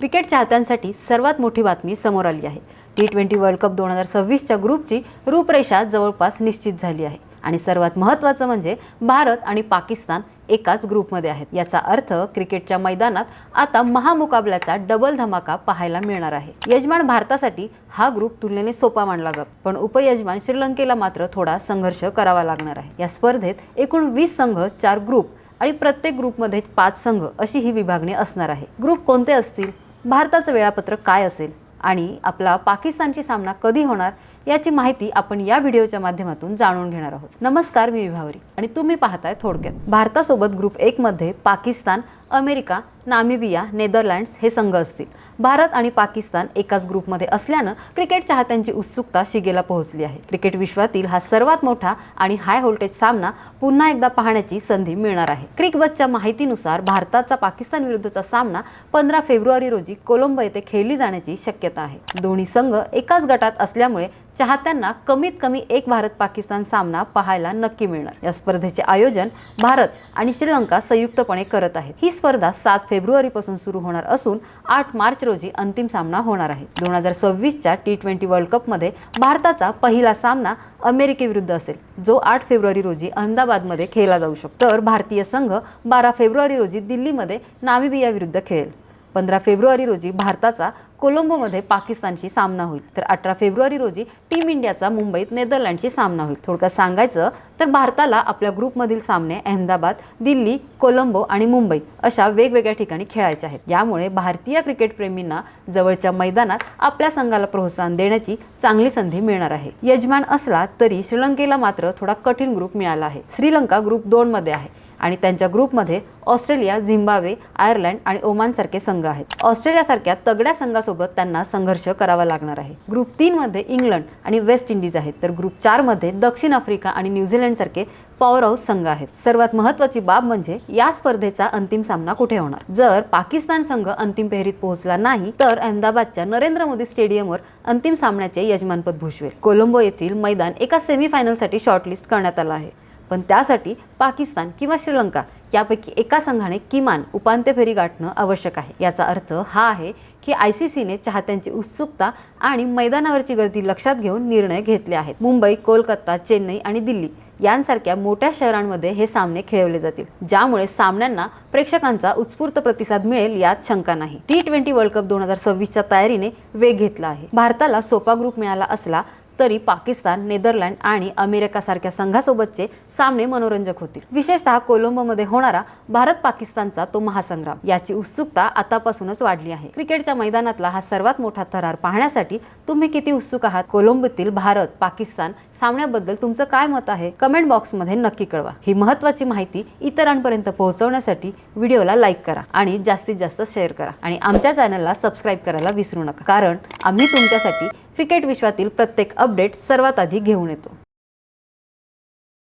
Cricket चाहत्यांसाठी सर्वात मोठी बातमी समोर आली आहे. टी ट्वेंटी वर्ल्ड कप दोन हजार सव्वीसच्या ग्रुपची रूपरेषा जवळपास निश्चित झाली आहे. आणि सर्वात महत्त्वाचं म्हणजे भारत आणि पाकिस्तान एकाच ग्रुपमध्ये आहेत. याचा अर्थ क्रिकेटच्या मैदानात आता महामुकाबल्याचा डबल धमाका पाहायला मिळणार आहे. यजमान भारतासाठी हा ग्रुप तुलनेने सोपा मानला जातो. पण उपयजमान श्रीलंकेला मात्र थोडा संघर्ष करावा लागणार आहे. या स्पर्धेत एकूण वीस संघ चार ग्रुप आणि प्रत्येक ग्रुपमध्ये पाच संघ अशी ही विभागणी असणार आहे. ग्रुप कोणते असतील? भारताचं वेळापत्रक काय असेल आणि आपला पाकिस्तानची सामना कधी होणार याची माहिती आपण या व्हिडिओच्या माध्यमातून जाणून घेणार आहोत. नमस्कार मी विभावरी आणि तुम्ही पाहताय थोडक्यात. भारतासोबत ग्रुप एकमध्ये पाकिस्तान अमेरिका नामिबिया नेदरलँड्स हे संघ असतील. भारत आणि पाकिस्तान एकाच ग्रुपमध्ये असल्यानं क्रिकेट चाहत्यांची उत्सुकता शिगेला पोहोचली आहे. क्रिकेट विश्वातील हा सर्वात मोठा आणि हाय व्होल्टेज सामना पुन्हा एकदा पाहण्याची संधी मिळणार आहे. क्रिकबसच्या माहितीनुसार भारताचा पाकिस्तान विरुद्धचा सामना पंधरा फेब्रुवारी रोजी कोलंबो येथे खेळली जाण्याची शक्यता आहे. दोन्ही संघ एकाच गटात असल्यामुळे चाहत्यांना कमीत कमी एक भारत पाकिस्तान सामना पाहायला नक्की मिळणार. या स्पर्धेचे आयोजन भारत आणि श्रीलंका संयुक्तपणे करत आहेत. ही स्पर्धा सात फेब्रुवारी पासून सुरू होणार असून आठ मार्च रोजी अंतिम सामना होणार आहे. दोन हजार सव्वीसच्या टी ट्वेंटी वर्ल्ड कपमध्ये भारताचा पहिला सामना अमेरिकेविरुद्ध असेल जो आठ फेब्रुवारी रोजी अहमदाबादमध्ये खेळला जाऊ शकतो. तर भारतीय संघ बारा फेब्रुवारी रोजी दिल्लीमध्ये नामिबिया विरुद्ध खेळेल. पंधरा फेब्रुवारी रोजी भारताचा कोलंबोमध्ये पाकिस्तानशी सामना होईल. तर अठरा फेब्रुवारी रोजी टीम इंडियाचा मुंबईत नेदरलँडशी सामना होईल. थोडक्यात सांगायचं तर भारताला आपल्या ग्रुपमधील सामने अहमदाबाद दिल्ली कोलंबो आणि मुंबई अशा वेगवेगळ्या ठिकाणी खेळायचे आहेत. यामुळे भारतीय क्रिकेटप्रेमींना जवळच्या मैदानात आपल्या संघाला प्रोत्साहन देण्याची चांगली संधी मिळणार आहे. यजमान असला तरी श्रीलंकेला मात्र थोडा कठीण ग्रुप मिळाला आहे. श्रीलंका ग्रुप दोनमध्ये आहे. आणि त्यांच्या ग्रुपमध्ये ऑस्ट्रेलिया झिम्बाब्वे आयर्लंड आणि ओमानसारखे संघ आहेत. ऑस्ट्रेलियासारख्या तगड्या संघासोबत त्यांना संघर्ष करावा लागणार आहे. ग्रुप तीनमध्ये इंग्लंड आणि वेस्ट इंडिज आहेत. तर ग्रुप चारमध्ये दक्षिण आफ्रिका आणि न्यूझीलंडसारखे पॉवर हाऊस संघ आहेत. सर्वात महत्त्वाची बाब म्हणजे या स्पर्धेचा अंतिम सामना कुठे होणार? जर पाकिस्तान संघ अंतिम फेरीत पोहोचला नाही तर अहमदाबादच्या नरेंद्र मोदी स्टेडियमवर अंतिम सामन्याचे यजमानपद भूषवेल. कोलंबो येथील मैदान एका सेमीफायनलसाठी शॉर्टलिस्ट करण्यात आलं आहे. पण त्यासाठी पाकिस्तान किंवा श्रीलंका यापैकी एका संघाने किमान उपांत्य फेरी गाठणं आवश्यक आहे. याचा अर्थ हा आहे की आय सी सीने चाहत्यांची उत्सुकता आणि मैदानावरची गर्दी लक्षात घेऊन निर्णय घेतले आहेत. मुंबई कोलकाता चेन्नई आणि दिल्ली यांसारख्या मोठ्या शहरांमध्ये हे सामने खेळवले जातील ज्यामुळे सामन्यांना प्रेक्षकांचा उत्स्फूर्त प्रतिसाद मिळेल यात शंका नाही. टी ट्वेंटी वर्ल्ड कप दोन हजार सव्वीसच्या तयारीने वेग घेतला आहे. भारताला सोपा ग्रुप मिळाला असला तरी पाकिस्तान नेदरलँड आणि अमेरिकासारख्या संघासोबतचे सामने मनोरंजक होतील. विशेषतः कोलंबोमध्ये होणारा भारत पाकिस्तानचा तो महासंग्राम याची उत्सुकता आतापासूनच वाढली आहे. क्रिकेटच्या मैदानातला हा सर्वात मोठा थरार पाहण्यासाठी तुम्ही किती उत्सुक आहात? कोलंबोतील भारत पाकिस्तान सामन्याबद्दल तुमचं काय मत आहे? कमेंट बॉक्समध्ये नक्की कळवा. ही महत्त्वाची माहिती इतरांपर्यंत पोहोचवण्यासाठी व्हिडिओला लाईक करा आणि जास्तीत जास्त शेअर करा. आणि आमच्या चॅनलला सबस्क्राईब करायला विसरू नका. कारण आम्ही तुमच्यासाठी क्रिकेट विश्वातील प्रत्येक अपडेट सर्वात आधी घेऊन येतो.